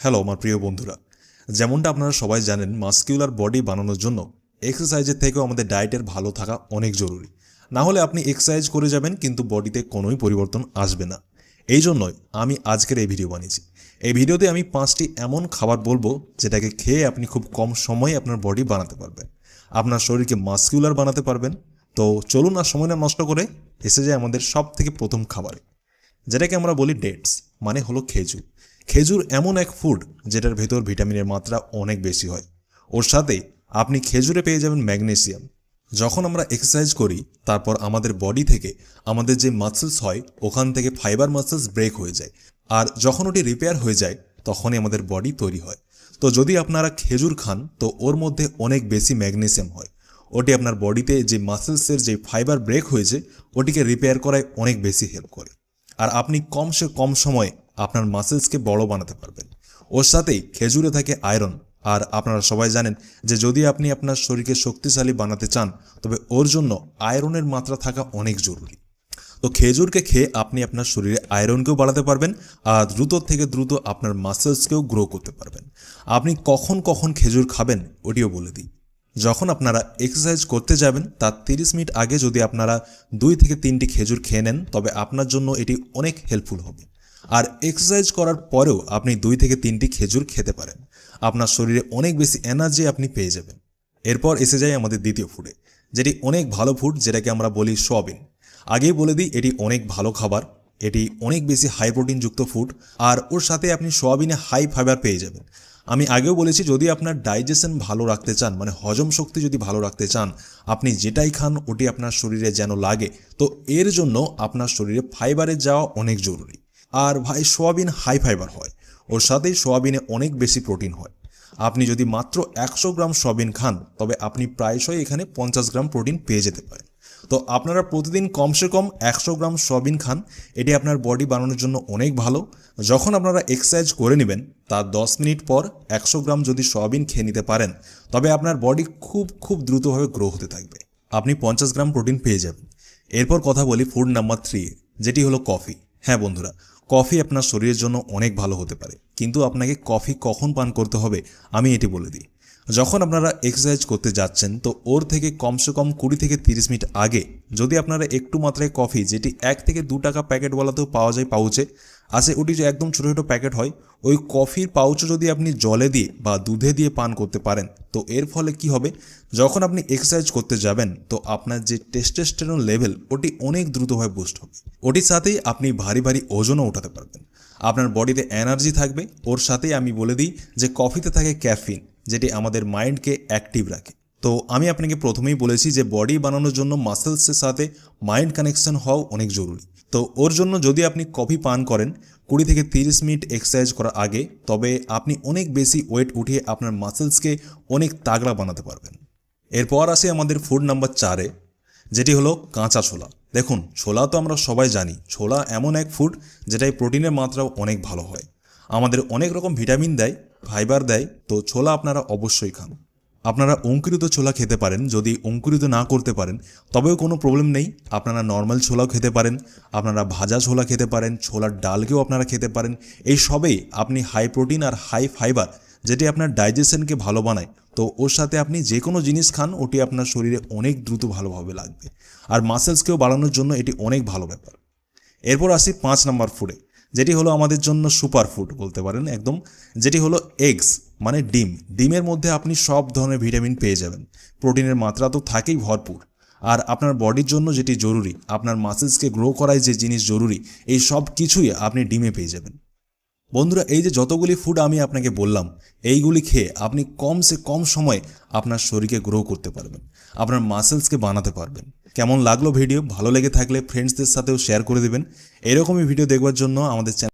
Hello আমার প্রিয় বন্ধুরা। যেমনটা আপনারা সবাই জানেন, মাস্কিউলার বডি বানানোর জন্য এক্সারসাইজের থেকেও আমাদের ডায়েটের ভালো থাকা অনেক জরুরি। না হলে আপনি এক্সারসাইজ করে যাবেন, কিন্তু বডিতে কোনোই পরিবর্তন আসবে না। এই জন্যই আমি আজকের এই ভিডিও বানিয়েছি। এই ভিডিওতে আমি পাঁচটি এমন খাবার বলব, যেটাকে খেয়ে আপনি খুব কম সময়ে আপনার বডি বানাতে পারবেন। আপনার শরীরকে মাস্কিউলার বানাতে পারবেন। তো চলুন আর সময় না নষ্ট করে এসে যায় আমাদের সব থেকে প্রথম খাবারে, যেটাকে আমরা বলি ডেটস মানে হলো খেজুর। খেজুর এমন এক ফুড যেটার ভেতর ভিটামিনের মাত্রা অনেক বেশি হয়। ওর সাথে আপনি খেজুরে পেয়ে যাবেন ম্যাগনেসিয়াম। যখন আমরা এক্সারসাইজ করি, তারপর আমাদের বডি থেকে আমাদের যে মাসেলস হয়, ওখান থেকে ফাইবার মাসেলস ব্রেক হয়ে যায়। আর যখন ওটি রিপেয়ার হয়ে যায়, তখনই আমাদের বডি তৈরি হয়। তো যদি আপনারা খেজুর খান, তো ওর মধ্যে অনেক বেশি ম্যাগনেসিয়াম হয়। ওটি আপনার বডিতে যে মাসেলসের যে ফাইবার ব্রেক হয়েছে, ওটিকে রিপেয়ার করায় অনেক বেশি হেল্প করে। আর আপনি কমসে কম সময়ে আপনার মাসেলসকে বড় বানাতে পারবেন। ওর সাথেই খেজুরে থাকে আয়রন আর আপনারা সবাই জানেন যে যদি আপনি আপনার শরীরকে শক্তিশালী বানাতে চান, তবে ওর জন্য আয়রনের মাত্রা থাকা অনেক জরুরি। তো খেজুরকে খেয়ে আপনি আপনার শরীরে আয়রনকেও বাড়াতে পারবেন, আর দ্রুত থেকে দ্রুত আপনার মাসেলসকেও গ্রো করতে পারবেন। আপনি কখন কখন খেজুর খাবেন, ওটিও বলে দিই। যখন আপনারা এক্সারসাইজ করতে যাবেন, তার তিরিশ মিনিট আগে যদি আপনারা দুই থেকে তিনটি খেজুর খেয়ে নেন, তবে আপনার জন্য এটি অনেক হেল্পফুল হবে। আর এক্সারসাইজ করার পরেও আপনি দুই থেকে তিনটি খেজুর খেতে পারেন। আপনার শরীরে অনেক বেশি এনার্জি আপনি পেয়ে যাবেন। এরপর এসে যায় আমাদের দ্বিতীয় ফুডে যেটি অনেক ভালো ফুড যেটাকে আমরা বলি সোয়াবিন। আগেই বলে দিই, এটি অনেক ভালো খাবার, এটি অনেক বেশি হাই প্রোটিনযুক্ত ফুড আর ওর সাথে আপনি সোয়াবিনে হাই ফাইবার পেয়ে যাবেন। আমি আগেও বলেছি, যদি আপনার ডাইজেশন ভালো রাখতে চান মানে হজম শক্তি যদি ভালো রাখতে চান, আপনি যেটাই খান, ওটি আপনার শরীরে যেন লাগে, তো এর জন্য আপনার শরীরে ফাইবারের যাওয়া অনেক জরুরি। আর ভাই সোয়াবিন হাই ফাইবার হয়। ওর সাথেই সোয়াবিনে অনেক বেশি প্রোটিন হয়। আপনি যদি মাত্র একশো গ্রাম সোয়াবিন খান, তবে আপনি প্রায়শই এখানে পঞ্চাশ গ্রাম প্রোটিন পেয়ে যেতে পারেন। তো আপনারা প্রতিদিন কমসে কম একশো গ্রাম সয়াবিন খান। এটি আপনার বডি বানানোর জন্য অনেক ভালো। যখন আপনারা এক্সারসাইজ করে নেবেন তার দশ মিনিট পর একশো গ্রাম যদি সোয়াবিন খেয়ে নিতে পারেন, তবে আপনার বডি খুব খুব দ্রুতভাবে গ্রো হতে থাকবে। আপনি পঞ্চাশ গ্রাম প্রোটিন পেয়ে যাবেন। এরপর কথা বলি ফুড নাম্বার থ্রি যেটি হলো কফি হ্যাঁ বন্ধুরা কফি আপনার শরীরের জন্য অনেক ভালো হতে পারে। কিন্তু আপনাকে কফি কখন পান করতে হবে, আমি এটি বলে দিই। যখন আপনারা এক্সারসাইজ করতে যাচ্ছেন, তো ওর থেকে কমসে কম কুড়ি থেকে তিরিশ মিনিট আগে যদি আপনারা একটু মাত্রায় কফি যেটি এক থেকে দু টাকা প্যাকেটওয়ালাতেও পাওয়া যায় পাউচে আছে ওটি যে একদম ছোটো ছোটো প্যাকেট হয়, ওই কফির পাউচও যদি আপনি জলে দিয়ে বা দুধে দিয়ে পান করতে পারেন, তো এর ফলে কি হবে? যখন আপনি এক্সারসাইজ করতে যাবেন, তো আপনার যে টেস্টেস্টেরন লেভেল ওটি অনেক দ্রুতভাবে বুস্ট হবে। ওটির সাথেই আপনি ভারী ভারী ওজনও ওঠাতে পারবেন। আপনার বডিতে এনার্জি থাকবে। ওর সাথেই আমি বলে দিই যে কফিতে থাকে ক্যাফিন যেটি আমাদের মাইন্ডকে অ্যাক্টিভ রাখে। তো আমি আপনাকে প্রথমেই বলেছি যে বডি বানানোর জন্য মাসেলসের সাথে মাইন্ড কানেকশন হওয়া অনেক জরুরি। তো ওর জন্য যদি আপনি কফি পান করেন, কুড়ি থেকে তিরিশ মিনিট এক্সারসাইজ করার আগে, তবে আপনি অনেক বেশি ওয়েট উঠিয়ে আপনার মাসেলসকে অনেক তাগড়া বানাতে পারবেন। এরপর আসে আমাদের ফুড নাম্বার চারে, যেটি হলো কাঁচা ছোলা। দেখুন, ছোলা তো আমরা সবাই জানি, ছোলা এমন এক ফুড যেটায় প্রোটিনের মাত্রাও অনেক ভালো হয়। আমাদের অনেক রকম ভিটামিন দেয়, ফাইবার দেয়, তো ছোলা আপনারা অবশ্যই খান। আপনারা অঙ্কুরিত ছোলা খেতে পারেন, যদি অঙ্কুরিত না করতে পারেন, তবেও কোনো প্রবলেম নেই। আপনারা নর্মাল ছোলাও খেতে পারেন, আপনারা ভাজা ছোলা খেতে পারেন, ছোলার ডালকেও আপনারা খেতে পারেন। এই সবেই আপনি হাই প্রোটিন আর হাই ফাইবার যেটি আপনার ডাইজেশনকে ভালো বানায়, তো ওর সাথে আপনি যে কোনো জিনিস খান, ওটি আপনার শরীরে অনেক দ্রুত ভালোভাবে লাগবে। আর মাসেলসকেও বাড়ানোর জন্য এটি অনেক ভালো ব্যাপার। এরপর আসি পাঁচ নাম্বার ফুডে যেটি হলো আমাদের জন্য সুপার ফুড বলতে পারেন একদম। যেটি হলো এগস মানে ডিম। ডিমের মধ্যে আপনি সব ধরনের ভিটামিন পেয়ে যাবেন। প্রোটিনের মাত্রা তো থাকেই ভরপুর। আর আপনার বডির জন্য যেটি জরুরি, আপনার মাসেলসকে গ্রো করায় যে জিনিস জরুরি, এই সব কিছুই আপনি ডিমে পেয়ে যাবেন। বন্ধুরা, এই যে যতগুলি ফুড আমি আপনাকে বললাম, এইগুলি খেয়ে আপনি কমসে কম সময়ে আপনার শরীরকে গ্রো করতে পারবেন, আপনার মাসেলসকে বানাতে পারবেন। কেমন লাগল ভিডিও ভালো লেগে থাকলে ফ্রেন্ডসদের সাথেও শেয়ার করে দেবেন। এরকমই ভিডিও দেখবার জন্য আমাদের চ্যানেল